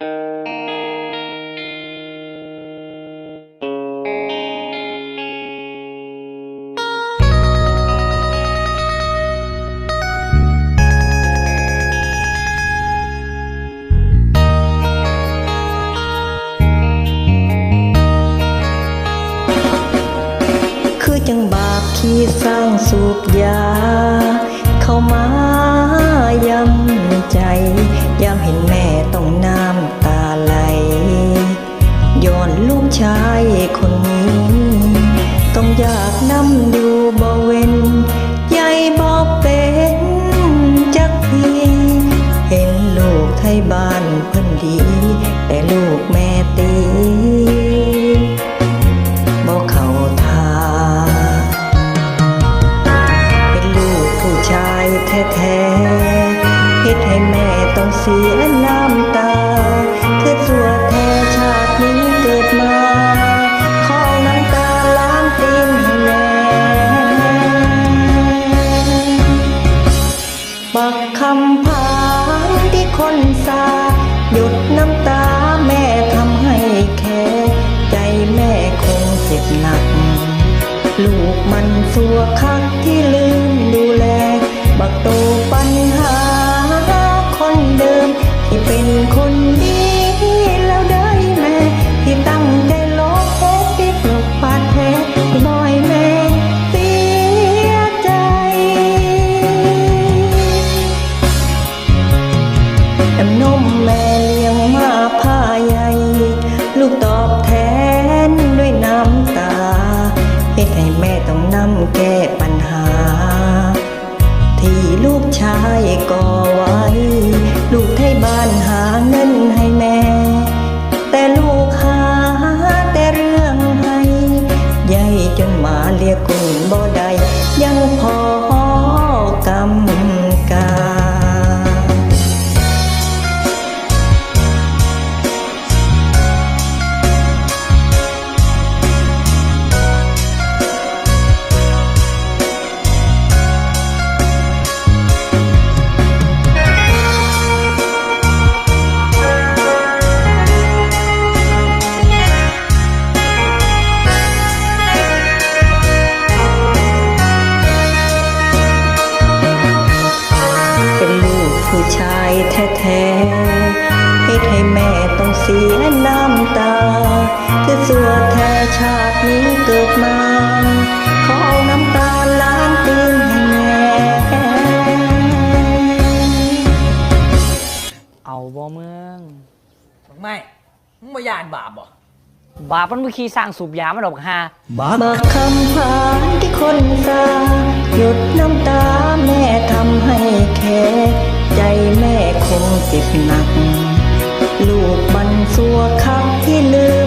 คือจังบาปขี้สร้างสูบ บ้านเพิ่นดี แต่ลูกแม่ตีบ่เข้าท่าเป็นลูกผู้ชายแท้ๆเฮ็ดให้แม่ต้องเสียน้ำตา คือสัวแท้ชาตินี้เกิดมาขอน้ำตาล้างตีนให้แม่ปักคำพา จ็บหนัก ลูกมันสัวคักที่ลืมดูแล บักโตปัญหาคนเดิม ที่เป็นคนดีแล้วได้แม่ ที่ตั้งใจลบแพ้ที่ปลกบาดแที่บ่อยแม่เสียใจน้ำนมแม่ แก้ปัญหา ที่ลูกชายก่อ แท้ๆเหตุให้แม่ต้องเสียน้ำตา คือสัวแท้ชาตินี้เกิดมา ขอเอาน้ำตาล้างตีนให้แม่เอาบ่เมืองไม่มึงมาย่านบาปบ่บาปมันบ่ขี้สร้างสูบยามันดอกฮาบักคำผ่านที่คนสาหยุดน้ำตา เจ็บหนัก ลูกบันสัวคับที่ลืม